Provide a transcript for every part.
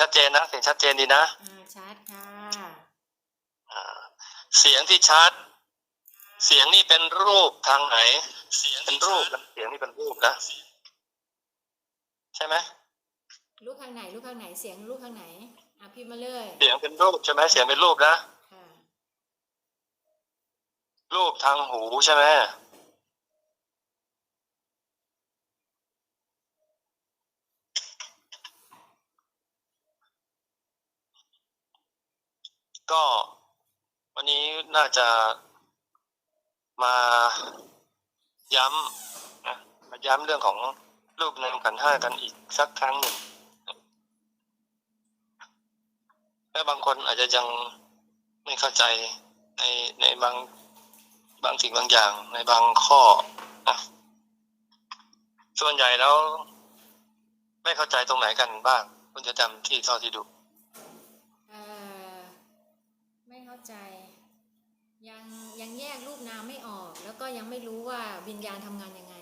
ชัดเจนนะเสียงชัดเจนดีนะอ่าชัดค่ะอ่าเสียงที่ชัด เสียงนี่เป็นรูปทางไหน เสียงเป็นรูปนะเสียงนี่เป็นรูปนะใช่ไหมลูกข้างไหนลูกข้างไหนเสียงลูกข้างไหนอะพิมพ์มาเลยเสียงเป็นรูปใช่ไหมเสียงเป็นรูปนะค่ะรูปทางหูใช่ไหม ก็วันนี้น่าจะมาย้ำนะมาย้ำเรื่องของรูปนามขันห้ากันอีกสักครั้งหนึ่งและบางคนอาจจะยังไม่เข้าใจในในบางบางสิ่งบางอย่าง ในบางข้อนะส่วนใหญ่แล้ว ไม่เข้าใจตรงไหนกันบ้าง คุณจะจำที่เท่าที่ดู เอ่อไม่เข้าใจ ยังยังแยกรูปนามไม่ออก แล้วก็ยังไม่รู้ว่าวิญญาณทำงานยังไง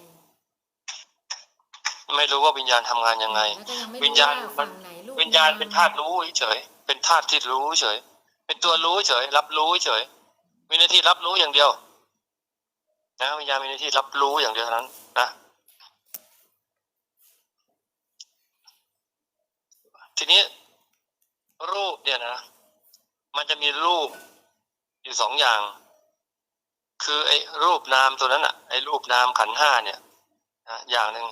ไม่รู้ว่าวิญญาณทำงานยังไงแล้วก็ยังไม่วิรู้ญญาณว่าฝั่งไหนรูปวิญญาณเป็นธาตุรู้เฉยๆเป็นธาตุที่รู้เฉย เป็นตัวรู้เฉย รับรู้เฉย มีหน้าที่รับรู้อย่างเดียว นะวิญญาณมีหน้าที่รับรู้อย่างเดียวเท่านั้น นะทีนี้รูปเนี่ยนะ มันจะมีรูปอยู่สองอย่าง คือไอ้รูปนามตัวนั้นอะไอ้รูปนามขันห้าเนี่ยนะอย่างหนึ่ง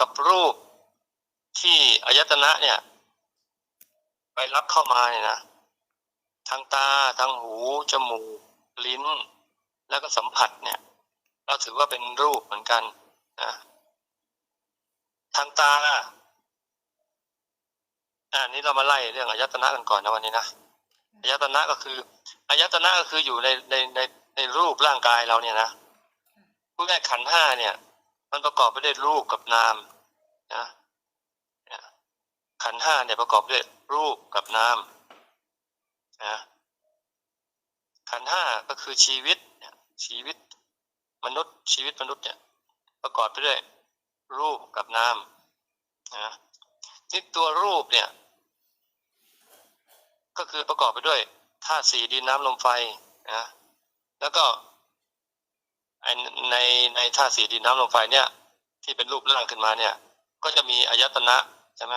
กับรูปที่อายตนะเนี่ย ไปรับเข้ามาเนี่ยนะทางตาทางหู จมูก ลิ้น แล้วก็สัมผัสเนี่ย เราถือว่าเป็นรูปเหมือนกันนะทางตาอ่านี้เรามาไล่เรื่องอายตนะกันก่อนนะวันนี้นะอายตนะก็คืออายตนะก็คืออยู่ในในใน ในรูปร่างกายเราเนี่ยนะพูดง่ขันห้าเนี่ย มันประกอบไปด้วยรูปกับนามนะขันห้าเนี่ยประกอบด้วยรูปกับนามนะขันห้าก็คือชีวิตเนี่ยชีวิต มนุษย์ชีวิตมนุษย์เนี่ย ประกอบไปด้วยรูปกับนามนะนี่ตัวรูปเนี่ย ก็คือประกอบไปด้วยธาตุสีดินน้ำลมไฟนะ แล้วก็ในในธาตุสีดินน้ำลมไฟเนี่ย ที่เป็นรูปร่างขึ้นมาเนี่ย ก็จะมีอายตนะใช่ไหม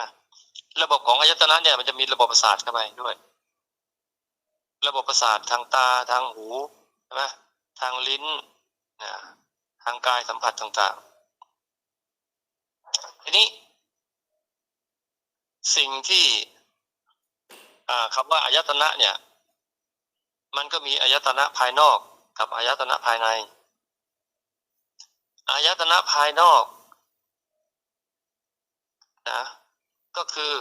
ระบบของอายตนะเนี่ยมันจะมีระบบประสาทเข้าไปด้วย ระบบประสาททางตาทางหูใช่ไหมทางลิ้นนะทางกายสัมผัสต่างๆทีนี้ สิ่งที่คำว่าอายตนะเนี่ย มันก็มีอายตนะภายนอก กับอายตนะภายใน อายตนะภายนอกนะก็คือ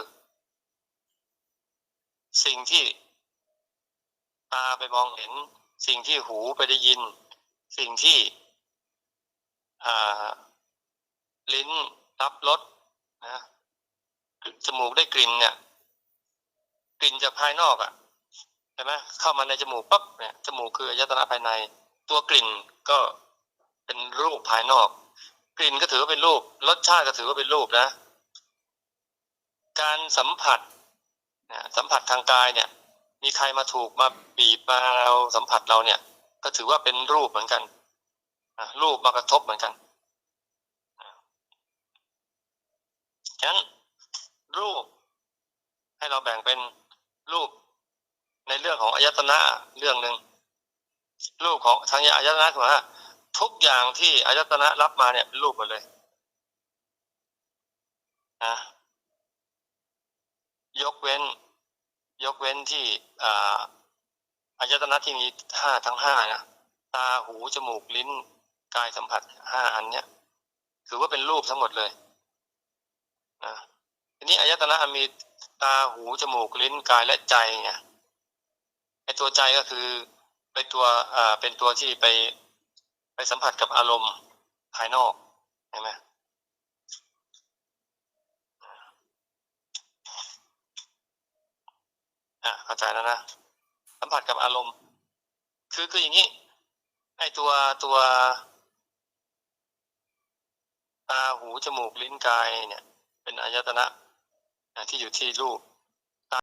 สิ่งที่ตาไปมองเห็น สิ่งที่หูไปได้ยิน สิ่งที่ลิ้นรับรสนะจมูกได้กลิ่นเนี่ย กลิ่นจากภายนอกอะ่ะ ใช่ไหมเข้ามาในจมูกปั๊บเนี่ยจมูกคืออายตนะภายใน ตัวกลิ่นก็เป็นรูปภายนอก กลิ่นก็ถือว่าเป็นรูปรสชาติก็ถือว่าเป็นรูปนะ การสัมผัสนะสัมผัสทางกายเนี่ย มีใครมาถูกมาบีบมาเราสัมผัสเราเนี่ย ก็ถือว่าเป็นรูปเหมือนกันรูปมากระทบเหมือนกันฉะนั้นรูปให้เราแบ่งเป็นรูป ในเรื่องของอายตนะเรื่องหนึ่งรูปของทางอายตนะคือว่าทุกอย่างที่อายตนะรับมาเนี่ยเป็นรูปหมดเลยนะยกเว้น ยกเว้นที่อ่าอายตนะที่มีห้าทั้งห้านะตาหูจมูกลิ้นกายสัมผัสห้าอันเนี้ยถือว่าเป็นรูปทั้งหมดเลยนะทีนี้อายตนะมีตาหูจมูกลิ้นกายและใจไงไอ ตัวใจก็คือเป็นตัวอ่าเป็นตัวที่ไปไปสัมผัสกับอารมณ์ภายนอกเห็นไหมอะเข้าใจแล้วนะสัมผัสกับอารมณ์ คือคืออย่างนี้ไอตัวตัวตาหูจมูกลิ้นกายเนี่ย เป็นอายตนะอะที่อยู่ที่รูป